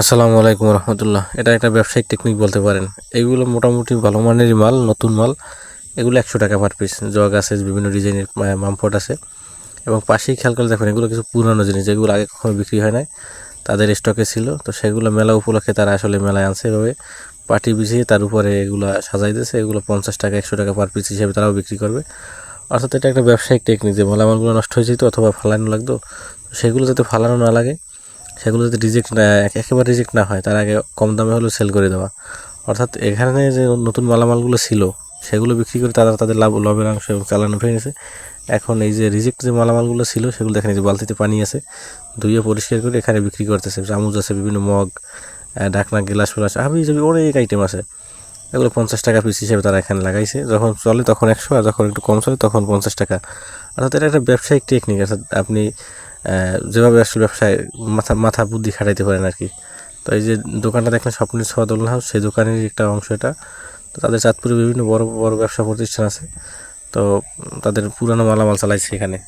আসসালামু আলাইকুম রহমতুল্লাহ। এটা একটা ব্যবসায়িক টেকনিক বলতে পারেন। এইগুলো মোটামুটি ভালো মানেরই মাল, নতুন মাল। এগুলো একশো টাকা পার পিস জগ আছে, বিভিন্ন ডিজাইনের মামফট আছে। এবং পাশেই খেয়াল করে দেখেন, এগুলো কিছু পুরানো জিনিস। যেগুলো আগে কখনো বিক্রি হয় নাই। তাদের স্টকে ছিল। তো সেগুলো মেলা উপলক্ষে তারা আসলে মেলায় আনছে এভাবে। পাটি বিছিয়ে তার উপরে এগুলো সাজাই দিয়েছে। এগুলো পঞ্চাশ টাকা, একশো টাকা পার পিস হিসেবে তারাও বিক্রি করবে। অর্থাৎ এটা একটা ব্যবসায়িক টেকনিক যে মালামালগুলো নষ্ট হয়ে যেত অথবা ফালানো লাগতো। সেগুলো যাতে ফালানো না লাগে সেগুলো যদি রিজেক্ট না, একেবারে রিজেক্ট না হয়, তার আগে কম দামে হলেও সেল করে দেওয়া। অর্থাৎ এখানে যে নতুন মালামালগুলো ছিল, সেগুলো বিক্রি করে তারা তাদের লাভ, লাভের অংশ চালানো হয়ে গেছে। এখন এই যে রিজেক্ট যে মালামালগুলো ছিল, সেগুলো দেখেন যে বালতিতে পানি আছে, ধুয়ে পরিষ্কার করে এখানে বিক্রি করতেছে। চামচ আছে, বিভিন্ন মগ ঢাকনা, গ্লাস, ফ্লাস হাবি যাবি অনেক আইটেম আছে। এগুলো পঞ্চাশ টাকা পিস হিসেবে তারা এখানে লাগাইছে। যখন চলে তখন একশো, আর যখন একটু কম চলে তখন পঞ্চাশ টাকা। অর্থাৎ এটা একটা ব্যবসায়িক টেকনিক অর্থাৎ আপনি যেভাবে আসলে ব্যবসায় মাথা মাথা বুদ্ধি খাটাইতে পারেন আর কি। তো এই যে দোকানটা দেখলেন স্বপ্নের ছোঁয়া দোলনা হাউস, সেই দোকানের একটা অংশ এটা। তো তাদের চাঁদপুরে বিভিন্ন বড় বড় ব্যবসা প্রতিষ্ঠান আছে। তো তাদের পুরানো মালামাল চালাইছে এখানে।